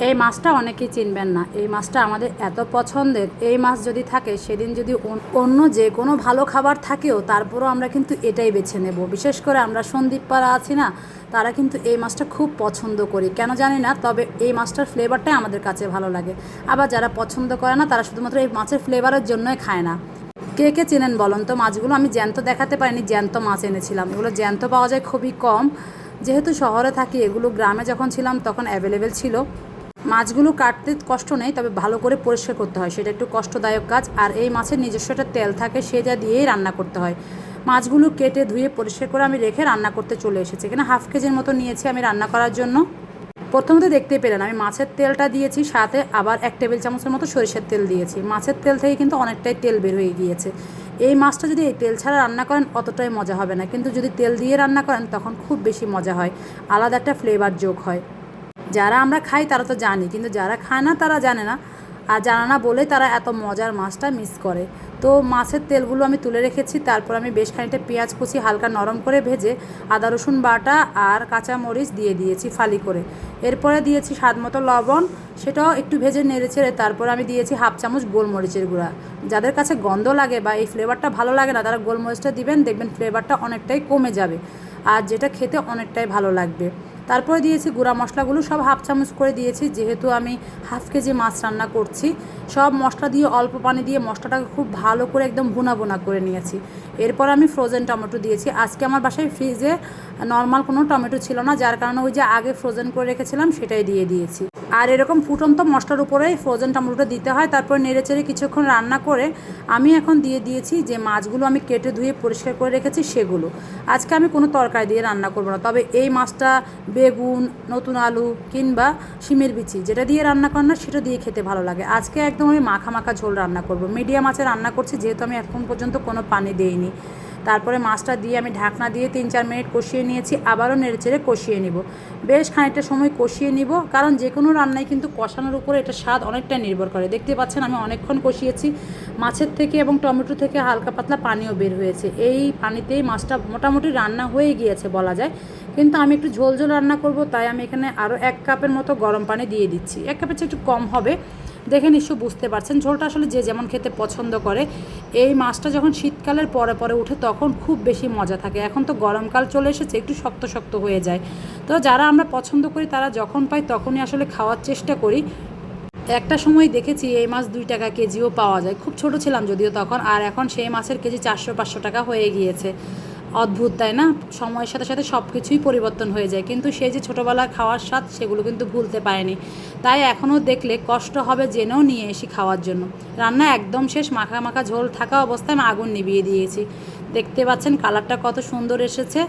এই মাছটা অনেকেই চিনবেন না। এই মাছটা আমাদের এত পছন্দের। এই মাছ যদি থাকে, সেদিন যদি অন- অন্য যে কোনো ভালো খাবার থাকেও, তারপরও আমরা কিন্তু এটাই বেছে নেব। বিশেষ করে আমরা সন্দীপ পাড়া আছি না, তারা কিন্তু এই মাছটা খুব পছন্দ করি। কেন জানি না, তবে এই মাছটার ফ্লেভারটাই আমাদের কাছে ভালো লাগে। আবার যারা পছন্দ করে না, তারা শুধুমাত্র এই মাছের ফ্লেভারের জন্যই খায় না। কে কে চেনেন বলুন তো? মাছগুলো আমি জ্যান্ত দেখাতে পারিনি, জ্যান্ত মাছ এনেছিলাম। এগুলো জ্যান্ত পাওয়া যায় খুবই কম। যেহেতু শহরে থাকি, এগুলো গ্রামে যখন ছিলাম, তখন অ্যাভেলেবেল ছিল। মাছগুলো কাটতে কষ্ট নেই, তবে ভালো করে পরিষ্কার করতে হয়। সেটা একটু কষ্টদায়ক কাজ, আর এই মাছের নিজস্ব একটা তেল থাকে সেটা দিয়েই রান্না করতে হয়। মাছগুলো কেটে ধুয়ে পরিষ্কার করে আমি রেখে রান্না করতে চলে এসেছি। এখানে হাফ কেজির মতো নিয়েছি আমি রান্না করার জন্য। প্রথমত দেখতেই পেলেন, আমি মাছের তেলটা দিয়েছি, সাথে আবার এক টেবিল চামচের মতো সরিষার তেল দিয়েছি। মাছের তেল থেকে কিন্তু অনেকটাই তেল বের হয়ে গিয়েছে। এই মাছটা যদি এই তেল ছাড়া রান্না করেন, অতটাই মজা হবে না। কিন্তু যদি তেল দিয়ে রান্না করেন, তখন খুব বেশি মজা হয়। আলাদা একটা ফ্লেভার যোগ হয়। যারা আমরা খাই তারা তো জানি, কিন্তু যারা খায় না তারা জানে না। আর জানে না বলেই তারা এত মজার মাছটা মিস করে। তো মাছের তেলগুলো আমি তুলে রেখেছি, তারপর আমি বেশ খানিকটা পেঁয়াজ কুচি হালকা নরম করে ভেজে আদা, রসুন বাটা আর কাঁচা মরিচ দিয়ে দিয়েছি ফালি করে। এরপরে দিয়েছি স্বাদ মতো লবণ, সেটাও একটু ভেজে নেড়ে ছেড়ে তারপর আমি দিয়েছি হাফ চামচ গোলমরিচের গুঁড়া। যাদের কাছে গন্ধ লাগে বা এই ফ্লেভারটা ভালো লাগে না, তারা গোলমরিচটা দিবেন, দেখবেন ফ্লেভারটা অনেকটাই কমে যাবে। আর যেটা খেতে অনেকটাই ভালো লাগবে। তারপরে দিয়েছি গুঁড়া মশলাগুলো, সব হাফ চামচ করে দিয়েছি, যেহেতু আমি হাফ কেজি মাছ রান্না করছি। সব মশলা দিয়ে, অল্প পানি দিয়ে মশলাটাকে খুব ভালো করে একদম ভুনা ভুনা করে নিয়েছি। এরপর আমি ফ্রোজেন টমেটো দিয়েছি। আজকে আমার বাসায় ফ্রিজে নর্মাল কোনো টমেটো ছিল না, যার কারণে ওই যে আগে ফ্রোজেন করে রেখেছিলাম, সেটাই দিয়ে দিয়েছি। আর এরকম ফুটন্ত মশলার উপরেই ফ্রোজেন টমেটোটা দিতে হয়, তারপর নেড়ে চেড়ে কিছুক্ষণ রান্না করে আমি এখন দিয়ে দিয়েছি যে মাছগুলো আমি কেটে ধুয়ে পরিষ্কার করে রেখেছি সেগুলো। আজকে আমি কোনো তরকারি দিয়ে রান্না করব না, তবে এই মাছটা বেগুন, নতুন আলু কিংবা শিমের বিচি যেটা দিয়ে রান্না করেন না, সেটা দিয়ে খেতে ভালো লাগে। আজকে একদম আমি মাখা মাখা ঝোল রান্না করব। মিডিয়াম মাছে রান্না করছি, যেহেতু আমি এখন পর্যন্ত কোনো পানি দেইনি। তারপরে মাছটা দিয়ে আমি ঢাকনা দিয়ে তিন চার মিনিট কষিয়ে নিয়েছি, আবারও নেড়ে চেড়ে কষিয়ে নিব। বেশ খানিকটা সময় কষিয়ে নিব, কারণ যে কোনো রান্নায় কিন্তু কষানোর উপরে এটা স্বাদ অনেকটা নির্ভর করে। দেখতে পাচ্ছেন আমি অনেকক্ষণ কষিয়েছি, মাছের থেকে এবং টমেটো থেকে হালকা পাতলা পানিও বের হয়েছে। এই পানিতেই মাছটা মোটামুটি রান্না হয়ে গিয়েছে বলা যায়। কিন্তু আমি একটু ঝোল ঝোল রান্না করব, তাই আমি এখানে আরও এক কাপের মতো গরম পানি দিয়ে দিচ্ছি। এক কাপের চেয়ে একটু কম হবে। দেখে নিশ্চয় বুঝতে পারছেন। ঝোলটা আসলে যে যেমন খেতে পছন্দ করে, এই মাছটা যখন শীতকালের পরে পরে উঠে তখন খুব বেশি মজা থাকে। এখন তো গরমকাল চলে এসেছে, একটু শক্ত শক্ত হয়ে যায়। তো যারা আমরা পছন্দ করি, তারা যখন পাই তখনই আসলে খাওয়ার চেষ্টা করি। একটা সময় দেখেছি এই মাছ দুই টাকা কেজিও পাওয়া যায়। খুব ছোট ছিলাম যদিও তখন, আর এখন সেই মাছের কেজি চারশো পাঁচশো টাকা হয়ে গিয়েছে। অদ্ভুত, তাই না? সময়ের সাথে সাথে সব কিছুই পরিবর্তন হয়ে যায়। কিন্তু সে যে ছোটোবেলার খাওয়ার স্বাদ, সেগুলো কিন্তু ভুলতে পারেনি। তাই এখনও দেখলে কষ্ট হবে জেনেও নিয়ে এসি খাওয়ার জন্য। রান্না একদম শেষ, মাখা মাখা ঝোল থাকা অবস্থায় আমি আগুন নিভিয়ে দিয়েছি। দেখতে পাচ্ছেন, কালারটা কত সুন্দর এসেছে।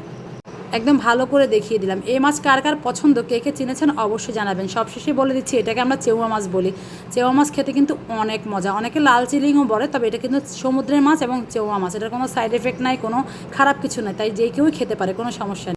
একদম ভালো করে দেখিয়ে দিলাম। এই মাছ কার কার পছন্দ, কে কে চিনেছেন অবশ্যই জানাবেন। সবশেষে বলে দিচ্ছি, এটাকে আমরা চেউয়া মাছ বলি। চেউয়া মাছ খেতে কিন্তু অনেক মজা। অনেকে লাল চিলিংও বলে, তবে এটা কিন্তু সমুদ্রের মাছ এবং চেউয়া মাছ। এটার কোনো সাইড এফেক্ট নাই, কোনো খারাপ কিছু নাই। তাই যে কেউই খেতে পারে, কোনো সমস্যা নেই।